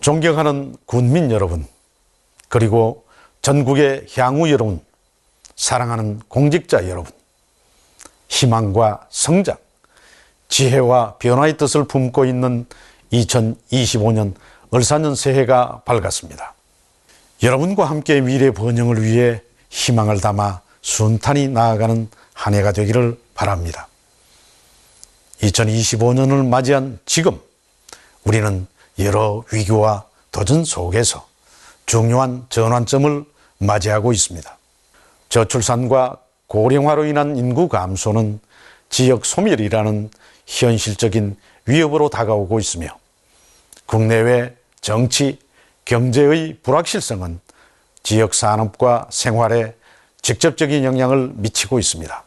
존경하는 군민 여러분, 그리고 전국의 향후 여러분, 사랑하는 공직자 여러분, 희망과 성장, 지혜와 변화의 뜻을 품고 있는 2025년 을사년 새해가 밝았습니다. 여러분과 함께 미래 번영을 위해 희망을 담아 순탄히 나아가는 한 해가 되기를 바랍니다. 2025년을 맞이한 지금 우리는 여러 위기와 도전 속에서 중요한 전환점을 맞이하고 있습니다. 저출산과 고령화로 인한 인구 감소는 지역 소멸이라는 현실적인 위협으로 다가오고 있으며 국내외 정치, 경제의 불확실성은 지역 산업과 생활에 직접적인 영향을 미치고 있습니다.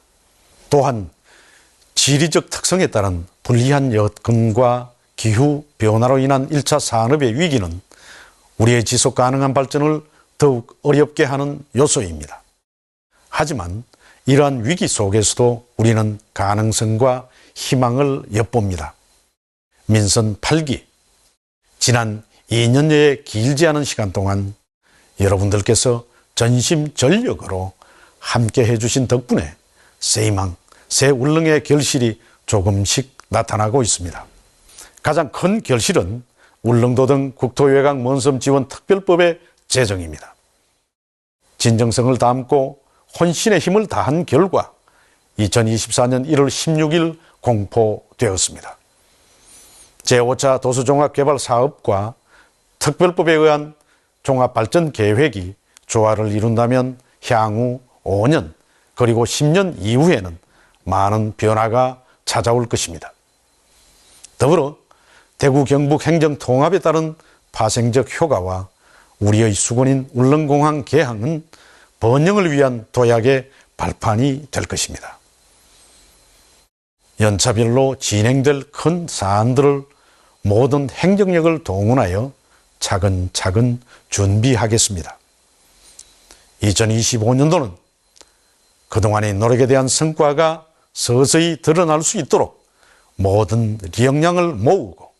또한 지리적 특성에 따른 불리한 여건과 기후 변화로 인한 1차 산업의 위기는 우리의 지속 가능한 발전을 더욱 어렵게 하는 요소입니다. 하지만 이러한 위기 속에서도 우리는 가능성과 희망을 엿봅니다. 민선 8기. 지난 2년여의 길지 않은 시간 동안 여러분들께서 전심 전력으로 함께 해주신 덕분에 세이망, 새 울릉의 결실이 조금씩 나타나고 있습니다. 가장 큰 결실은 울릉도 등 국토외곽 먼섬 지원 특별법의 제정입니다. 진정성을 담고 혼신의 힘을 다한 결과 2024년 1월 16일 공포되었습니다. 제5차 도서종합개발 사업과 특별법에 의한 종합발전계획이 조화를 이룬다면 향후 5년 그리고 10년 이후에는 많은 변화가 찾아올 것입니다. 더불어 대구 경북 행정 통합에 따른 파생적 효과와 우리의 수건인 울릉공항 개항은 번영을 위한 도약의 발판이 될 것입니다. 연차별로 진행될 큰 사안들을 모든 행정력을 동원하여 차근차근 준비하겠습니다. 2025년도는 그동안의 노력에 대한 성과가 서서히 드러날 수 있도록 모든 역량을 모으고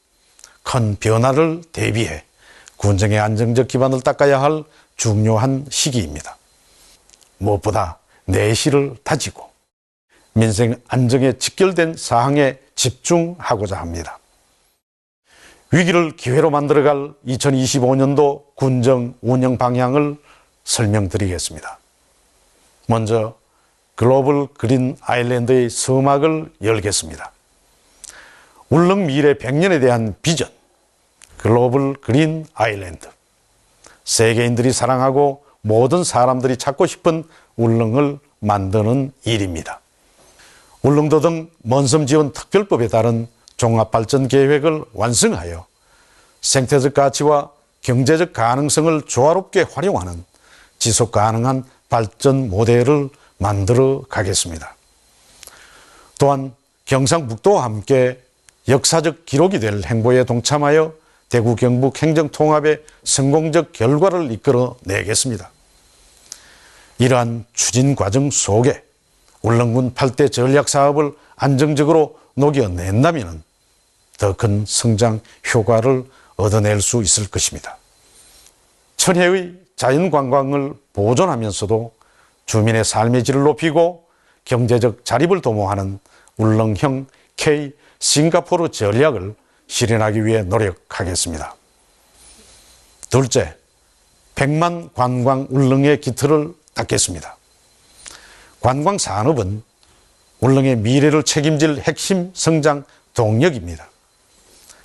큰 변화를 대비해 군정의 안정적 기반을 닦아야 할 중요한 시기입니다. 무엇보다 내실을 다지고 민생 안정에 직결된 사항에 집중하고자 합니다. 위기를 기회로 만들어갈 2025년도 군정 운영 방향을 설명드리겠습니다. 먼저 글로벌 그린 아일랜드의 서막을 열겠습니다. 울릉 미래 100년에 대한 비전, 글로벌 그린 아일랜드. 세계인들이 사랑하고 모든 사람들이 찾고 싶은 울릉을 만드는 일입니다. 울릉도 등 먼섬 지원 특별법에 따른 종합발전 계획을 완성하여 생태적 가치와 경제적 가능성을 조화롭게 활용하는 지속 가능한 발전 모델을 만들어 가겠습니다. 또한 경상북도와 함께 역사적 기록이 될 행보에 동참하여 대구 경북 행정 통합의 성공적 결과를 이끌어 내겠습니다. 이러한 추진 과정 속에 울릉군 8대 전략 사업을 안정적으로 녹여낸다면 더 큰 성장 효과를 얻어낼 수 있을 것입니다. 천혜의 자연관광을 보존하면서도 주민의 삶의 질을 높이고 경제적 자립을 도모하는 울릉형 K 싱가포르 전략을 실현하기 위해 노력하겠습니다. 둘째, 100만 관광 울릉의 기틀을 닦겠습니다. 관광 산업은 울릉의 미래를 책임질 핵심 성장 동력입니다.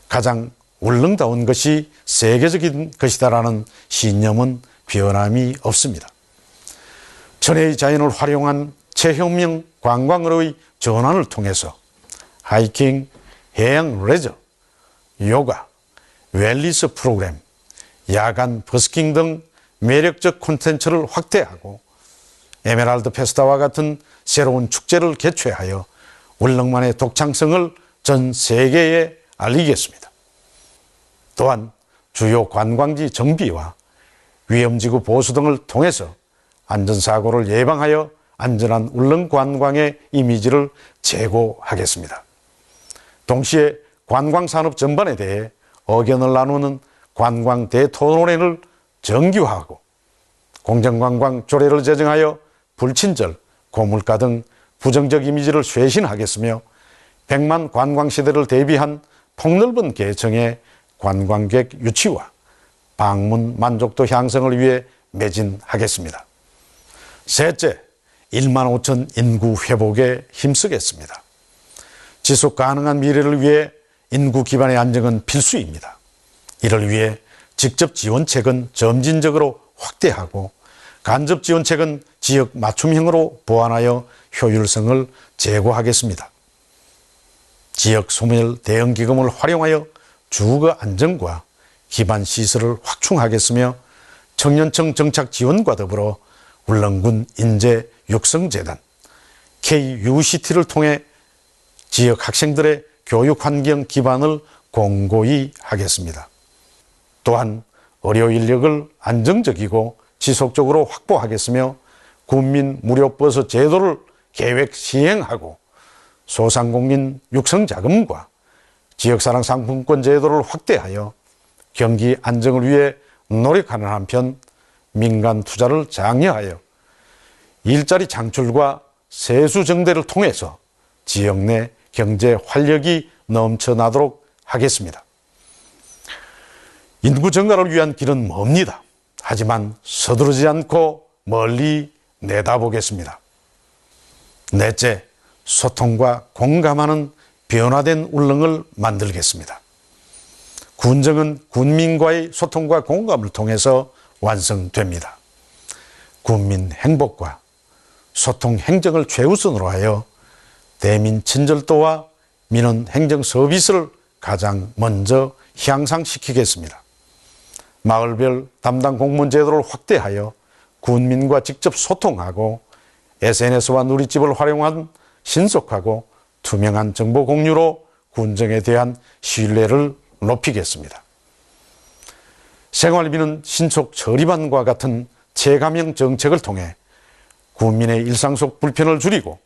가장 울릉다운 것이 세계적인 것이다라는 신념은 변함이 없습니다. 천혜의 자연을 활용한 체험형 관광으로의 전환을 통해서 하이킹, 해양 레저, 요가, 웰리스 프로그램, 야간 버스킹 등 매력적 콘텐츠를 확대하고 에메랄드 페스타와 같은 새로운 축제를 개최하여 울릉만의 독창성을 전 세계에 알리겠습니다. 또한 주요 관광지 정비와 위험지구 보수 등을 통해서 안전사고를 예방하여 안전한 울릉 관광의 이미지를 제고하겠습니다. 동시에 관광산업 전반에 대해 의견을 나누는 관광 대 토론회를 정규화하고 공정관광 조례를 제정하여 불친절, 고물가 등 부정적 이미지를 쇄신하겠으며 백만 관광 시대를 대비한 폭넓은 계층의 관광객 유치와 방문 만족도 향상을 위해 매진하겠습니다. 셋째, 1만 5천 인구 회복에 힘쓰겠습니다. 지속 가능한 미래를 위해 인구 기반의 안정은 필수입니다. 이를 위해 직접 지원책은 점진적으로 확대하고 간접 지원책은 지역 맞춤형으로 보완하여 효율성을 제고하겠습니다. 지역 소멸 대응 기금을 활용하여 주거 안정과 기반 시설을 확충하겠으며 청년층 정착 지원과 더불어 울릉군 인재 육성재단 KUCT를 통해 지역 학생들의 교육 환경 기반을 공고히 하겠습니다. 또한 의료 인력을 안정적이고 지속적으로 확보하겠으며 국민 무료 버스 제도를 계획 시행하고 소상공인 육성 자금과 지역사랑 상품권 제도를 확대하여 경기 안정을 위해 노력하는 한편 민간 투자를 장려하여 일자리 창출과 세수 정대를 통해서 지역 내 경제 활력이 넘쳐나도록 하겠습니다. 인구 증가를 위한 길은 멉니다. 하지만 서두르지 않고 멀리 내다보겠습니다. 넷째, 소통과 공감하는 변화된 울릉을 만들겠습니다. 군정은 군민과의 소통과 공감을 통해서 완성됩니다. 국민 행복과 소통 행정을 최우선으로 하여 대민 친절도와 민원 행정 서비스를 가장 먼저 향상시키겠습니다. 마을별 담당 공무원 제도를 확대하여 군민과 직접 소통하고 SNS와 누리집을 활용한 신속하고 투명한 정보 공유로 군정에 대한 신뢰를 높이겠습니다. 생활비는 신속 처리반과 같은 체감형 정책을 통해 국민의 일상 속 불편을 줄이고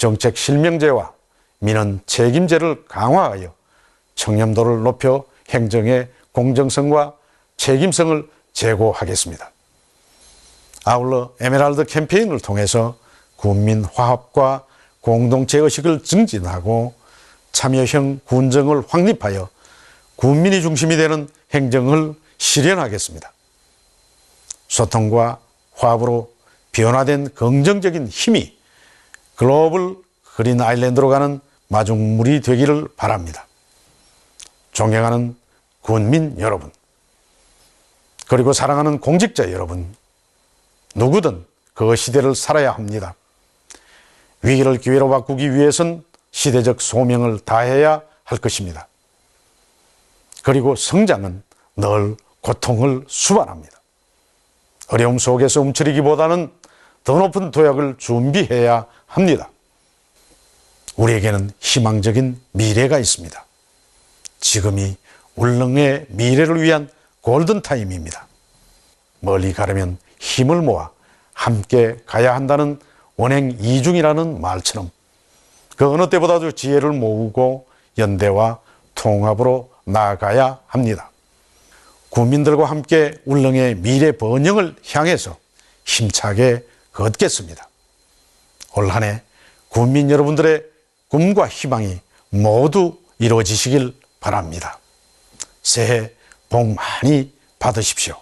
정책 실명제와 민원 책임제를 강화하여 청렴도를 높여 행정의 공정성과 책임성을 제고하겠습니다. 아울러 에메랄드 캠페인을 통해서 국민 화합과 공동체 의식을 증진하고 참여형 군정을 확립하여 국민이 중심이 되는 행정을 실현하겠습니다. 소통과 화합으로 변화된 긍정적인 힘이 글로벌 그린 아일랜드로 가는 마중물이 되기를 바랍니다. 존경하는 군민 여러분, 그리고 사랑하는 공직자 여러분, 누구든 그 시대를 살아야 합니다. 위기를 기회로 바꾸기 위해선 시대적 소명을 다해야 할 것입니다. 그리고 성장은 늘 고통을 수반합니다. 어려움 속에서 움츠리기보다는 더 높은 도약을 준비해야 합니다. 우리에게는 희망적인 미래가 있습니다. 지금이 울릉의 미래를 위한 골든타임입니다. 멀리 가려면 힘을 모아 함께 가야 한다는 원행 이중이라는 말처럼 그 어느 때보다도 지혜를 모으고 연대와 통합으로 나아가야 합니다. 국민들과 함께 울릉의 미래 번영을 향해서 힘차게 걷겠습니다. 올 한 해 국민 여러분들의 꿈과 희망이 모두 이루어지시길 바랍니다. 새해 복 많이 받으십시오.